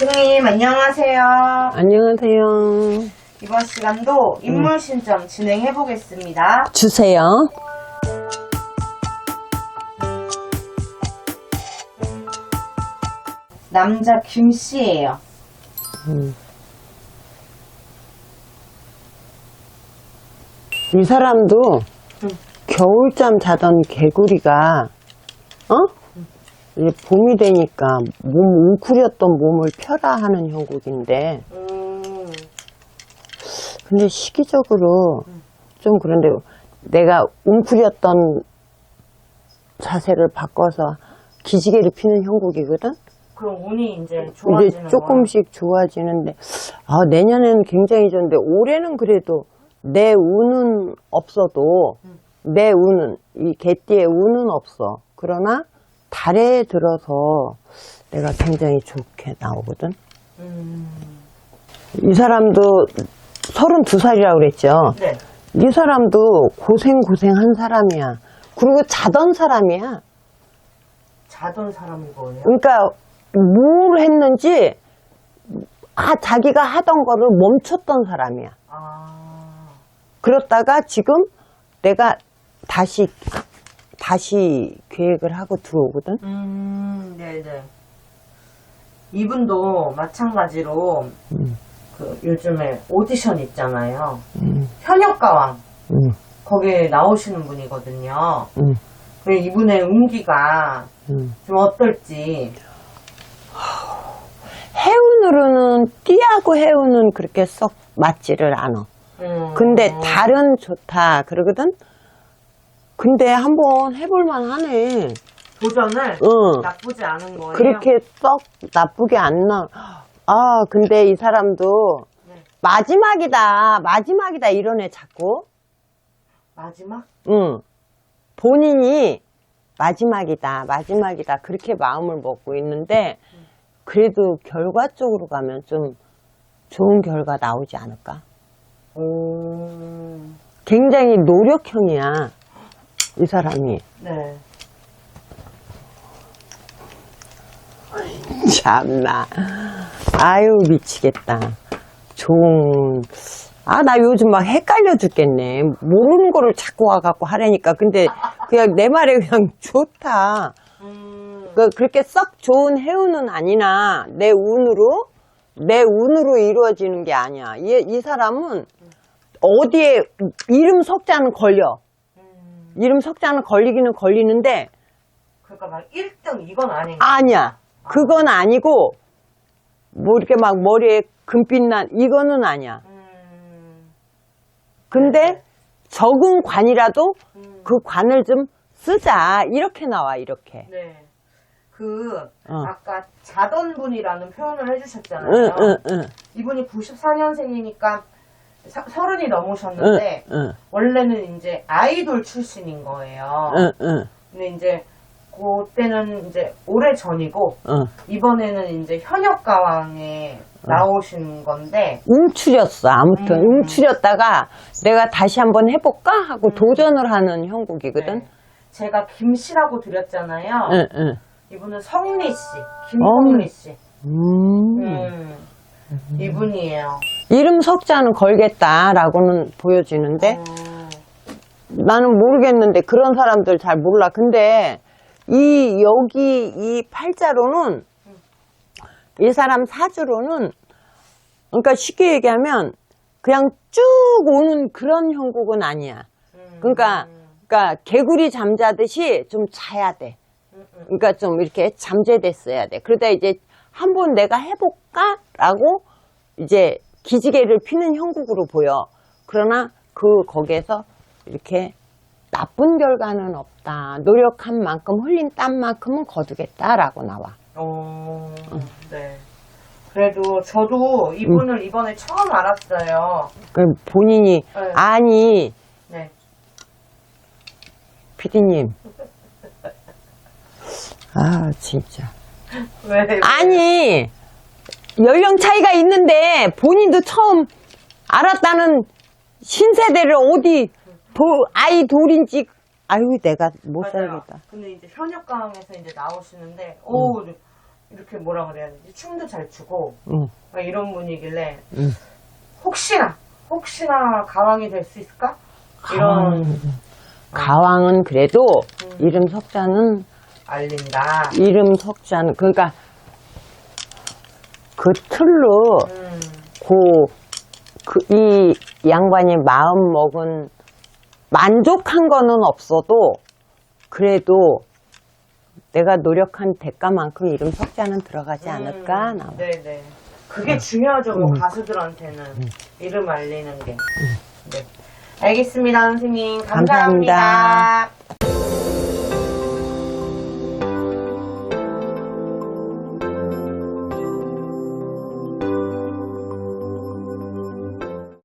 주님 안녕하세요. 안녕하세요. 이번 시간도 인물 신점 진행해 보겠습니다. 주세요. 남자 김 씨예요. 이 사람도 응. 겨울잠 자던 개구리가, 어? 이제 봄이 되니까 몸 웅크렸던 몸을 펴라 하는 형국인데, 음, 근데 시기적으로 좀 그런데 내가 웅크렸던 자세를 바꿔서 기지개를 피는 형국이거든? 그럼 운이 이제 좋아지는 이제 조금씩 좋아지는데, 아, 내년에는 굉장히 좋은데, 올해는 그래도 내 운은 없어도, 내 운은, 이 개띠의 운은 없어. 그러나, 달에 들어서 내가 굉장히 좋게 나오거든? 음, 이 사람도 32살이라고 그랬죠? 네. 이 사람도 고생고생 한 사람이야. 그리고 자던 사람이야. 자던 사람인 거예요. 그러니까 뭘 했는지 아 자기가 하던 거를 멈췄던 사람이야. 아, 그렇다가 지금 내가 다시 다시 계획을 하고 들어오거든. 음, 네네. 이분도 마찬가지로 음. 그 요즘에 오디션 있잖아요. 음, 현역가왕 음, 거기에 나오시는 분이거든요. 음, 그 이분의 운기가 음. 좀 어떨지. 해운으로는 띠하고 해운은 그렇게 썩 맞지를 않아. 음, 근데 음, 달은 좋다 그러거든. 근데 한번 해볼만 하네. 도전을 응. 나쁘지 않은 거예요. 그렇게 썩 나쁘게 안 나. 아, 근데 이 사람도 네. 마지막이다, 마지막이다 이러네, 자꾸. 마지막? 응. 본인이 마지막이다, 마지막이다, 그렇게 마음을 먹고 있는데, 그래도 결과적으로 가면 좀 좋은 결과 나오지 않을까? 오, 굉장히 노력형이야, 이 사람이. 네. 참나. 아유, 미치겠다. 좋은, 아, 나 요즘 막 헷갈려 죽겠네. 모르는 거를 자꾸 와갖고 하라니까. 근데 그냥 내 말에 그냥 좋다. 음, 그, 그렇게 썩 좋은 해운은 아니나 내 운으로, 내 운으로 이루어지는 게 아니야. 이, 이 사람은 어디에 이름 석자는 걸려. 음, 이름 석자는 걸리기는 걸리는데 그러니까 막 1등 이건 아닌 거. 아니야. 그건 아니고, 뭐 이렇게 막 머리에 금빛 난, 이거는 아니야. 음, 근데 적은 관이라도 음, 그 관을 좀 쓰자. 이렇게 나와, 이렇게. 네. 그, 어. 아까 자던 분이라는 표현을 해주셨잖아요. 응, 응, 응. 이분이 94년생이니까 서른이 응, 넘으셨는데, 응, 원래는 이제 아이돌 출신인 거예요. 응, 응, 근데 이제, 그때는 이제 오래 전이고, 응. 이번에는 이제 현역 가왕에 나오신 건데, 움츠렸어. 아무튼 음. 움츠렸다가 내가 다시 한번 해볼까 하고 도전을 하는 형국이거든. 네. 제가 김씨라고 드렸잖아요. 응, 응. 이분은 성리 씨, 김성리 씨. 음. 음, 이분이에요. 이름 석자는 걸겠다라고는 보여지는데 음, 나는 모르겠는데 그런 사람들 잘 몰라. 근데 이 여기 이 팔자로는 이 사람 사주로는 그러니까 쉽게 얘기하면 그냥 쭉 오는 그런 형국은 아니야. 음, 그러니까 그러니까 개구리 잠자듯이 좀 자야 돼. 그러니까 좀 이렇게 잠재됐어야 돼. 그러다 이제 한번 내가 해볼까라고 이제 기지개를 피는 형국으로 보여. 그러나 그 거기에서 이렇게 나쁜 결과는 없다. 노력한 만큼 흘린 땀만큼은 거두겠다라고 나와. 어, 네. 그래도 저도 이분을 이번에 처음 알았어요. 그 본인이 네. 아니 네. 피디님. 아 진짜. 왜? 왜? 아니 연령 차이가 있는데 본인도 처음 알았다는 신세대를 어디 도, 아이 돌인지 아유 내가 못 맞아요. 살겠다. 근데 이제 현역가왕에서 이제 나오시는데, 오, 이렇게 뭐라 그래야 되지? 춤도 잘 추고 응. 막 이런 분이길래 응. 혹시나 혹시나 가왕이 될 수 있을까? 가왕. 이런 가왕은 그래도 음. 이름 석자는 알린다. 이름 석자는 그러니까 그 틀로 음, 그이 양반이 마음 먹은 만족한 거는 없어도 그래도 내가 노력한 대가만큼 이름 석자는 들어가지 않을까 음, 나 네네. 그게 중요하죠. 뭐 가수들한테는 이름 알리는 게. 네. 알겠습니다, 선생님. 감사합니다. 감사합니다.